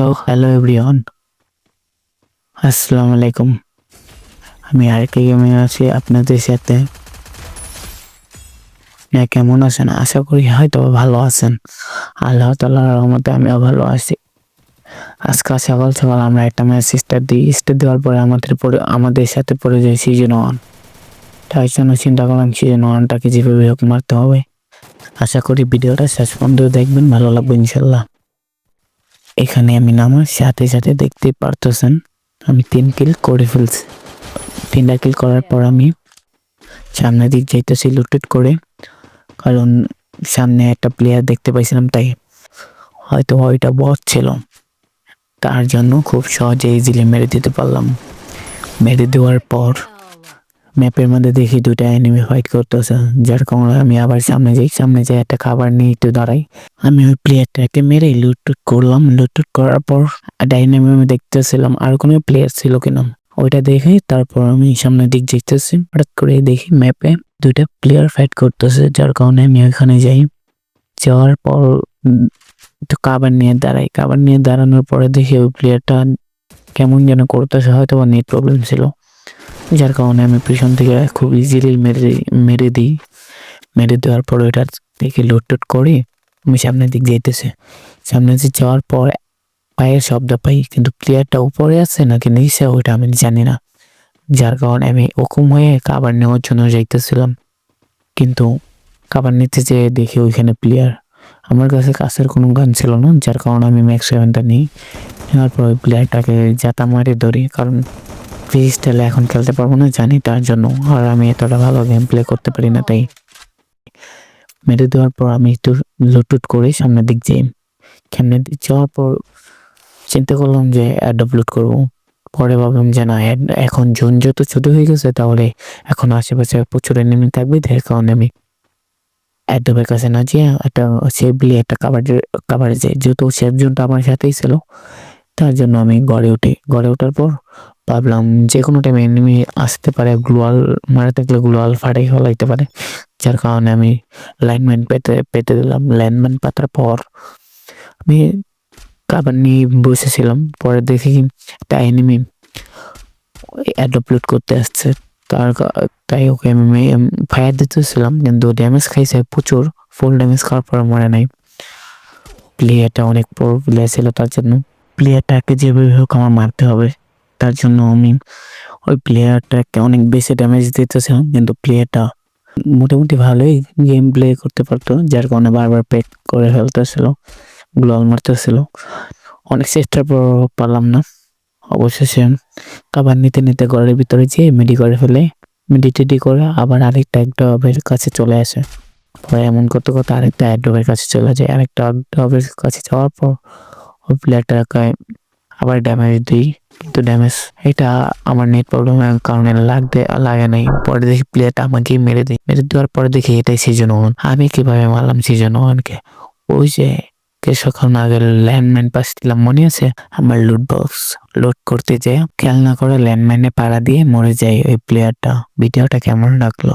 So hello everyone আসসালামু আলাইকুম আমি আরেকটি গেমে আছি আপনাদের সাথে। কেমন আছেন? আশা করি হয়তো ভালো আছেন। আল্লাহ তালার রহমতে আমিও ভালো আছি। আজকাল সকাল সকাল আমরা একটা ম্যাচ স্টার্ট দিই। স্টার্ট দেওয়ার পরে আমাদের পরে, আমাদের সাথে পড়ে যায় সিজন ওয়ান তাই জন্য চিন্তা করলাম সিজন ওয়ানটাকে যেভাবে হোক মারতে হবে। আশা করি ভিডিওটা শেষ পর্যন্ত দেখবেন। ভালো লাগবে ইনশাল্লাহ এখানে আমি নামার সাথে সাথে দেখতে পারতেছেন, আমি তিন কিল করে ফেলছি। তিনটা কিল করার পর আমি সামনের দিক যাইতেছি লুটেট করে, কারণ সামনে একটা প্লেয়ার দেখতে পাইছিলাম, তাই হয়তো ওইটা বস ছিল। তার জন্য খুব সহজে ইজিলি মেরে দিতে পারলাম। মেরে দেওয়ার পর ম্যাপের মধ্যে দেখি দুটা এনিমি ফাইট করতেছে। যার কারণে আমি আবার সামনে যাই সামনে যাই একটা খাবার নিয়ে একটু দাঁড়াই। আমি ওই প্লেয়ারটাকে মেরে লুটুট করলাম। লুটুট করার পর ডাইনামি আমি দেখতেছিলাম, আর কোনো প্লেয়ার ছিল কিনা। ওইটা দেখে তারপর আমি সামনের দিক দেখতেছি হঠাৎ করে দেখি ম্যাপে দুইটা প্লেয়ার ফাইট করতেছে, যার কারণে আমি ওইখানে যাই। যাওয়ার পর একটু কাবার নিয়ে দাঁড়াই। কাবার নিয়ে দাঁড়ানোর পরে দেখি ওই প্লেয়ারটা কেমন যেন করতেছে হয়তো বা নেট প্রবলেম ছিল। যার কারণে আমি পিছন থেকে খুব ইজিলি মেরে মেরে দিই। মেরে দেওয়ার পর ওইটা থেকে লুটটুট করে। আমি সামনের দিক যাইতেছে। সামনের দিক যাওয়ার পর পায়ের শব্দ পাই, কিন্তু প্লেয়ারটা উপরে আছে নাকি নিচে, ওইটা আমি জানি না। যার কারণে আমি ওকুম হয়ে কাবার নেওয়ার জন্য যাইতেছিলাম। কিন্তু কাবার নিতে যেয়ে দেখি ওইখানে প্লেয়ার আমার কাছে কাছের কোনো গান ছিল না, যার কারণে আমি ম্যাক্স সেভেনটা নিই। নেওয়ার পর ওই প্লেয়ারটাকে জাতা মারি ধরি, কারণ ফ্রি স্টাইলে এখন খেলতে পারব না, জানি তার জন্য। আর আমি এতটা ভালো গেম প্লে করতে পারি না, তাই মেরে দেওয়ার পর আমি একটু লুটুট করে সামনের দিক যাই সামনের দিক যাওয়ার পর চিন্তা করলাম যে অ্যাড আপলোড করব। পরে ভাবলাম যে না এখন জোন যত ছোট হয়ে গেছে, তাহলে এখন আশেপাশে প্রচুর এনিমি থাকবে, যার কারণে আমি অ্যাডবের কাছে না যেয়ে একটা সেফলি একটা কাভারের কাভারে যাই যেহেতু সেফ জোনটা আমার সাথেই ছিল তার জন্য আমি গড়ে উঠি। গড়ে ওঠার পর ভাবলাম যে কোনো টাইমে এনিমি আসতে পারে, গ্লোয়াল মারা থাকলে গ্লোয়াল ফাটাই ফলাইতে পারে। যার কারণে আমি লাইনম্যান পেতে পেতে দিলাম। লাইনম্যান পাতার পর আমি কাবার নিয়ে বসেছিলাম। পরে দেখি একটা এনিমি অ্যাডপ্লোড করতে আসছে। তার তাই ওকে আমি ফায়ার দিতেছিলাম। কিন্তু ড্যামেজ খাইছে প্রচুর। ফুল ড্যামেজ খাওয়ার পর মরে নাই। প্লেয়ারটা অনেক বড় প্লেয়ার ছিল তার জন্য। প্লেয়ারটাকে যেভাবে হোক আমার মারতে হবে, তার জন্য আমি ওই প্লেয়ারটাকে অনেক বেশি ড্যামেজ দিতেছিলাম কিন্তু প্লেয়ারটা মোটামুটি ভালোই গেম প্লে করতে পারতো, যার কারণে বারবার পেট করে ফেলতেছিল গ্লোয়াল মারতেছিল। অনেক চেষ্টার পর পারলাম না। অবশেষে খাবার নিতে নিতে ঘরের ভিতরে যেয়ে মেডি করে ফেলে মেডি টেডি করে আবার আরেকটা অ্যাডবের কাছে চলে আসে। এমন করতে করতে আরেকটা অ্যাডবের কাছে চলে যায়, আরেকটা অ্যাডবের কাছে যাওয়ার পর ওই প্লেয়ারটাকে আবার ড্যামেজ দিই। কিন্তু ড্যামেজ এটা আমার নেট প্রবলেমের কারণে লাগতে লাগে নাই। পরে দেখি প্লেয়ারটা আমাকেই মেরে দিই মেরে দেওয়ার পরে দেখি এটাই সিজন ওয়ান আমি কীভাবে মারলাম সিজন ওয়ানকে ওই যে কিছুক্ষণ আগে ল্যান্ডম্যান দিলাম, মনে আছে? আমার লুট বক্স লোড করতে যেয়ে খেয়াল না করে ল্যান্ডম্যানে পাড়া দিয়ে মরে যায় ওই প্লেয়ারটা ভিডিওটা কেমন লাগল?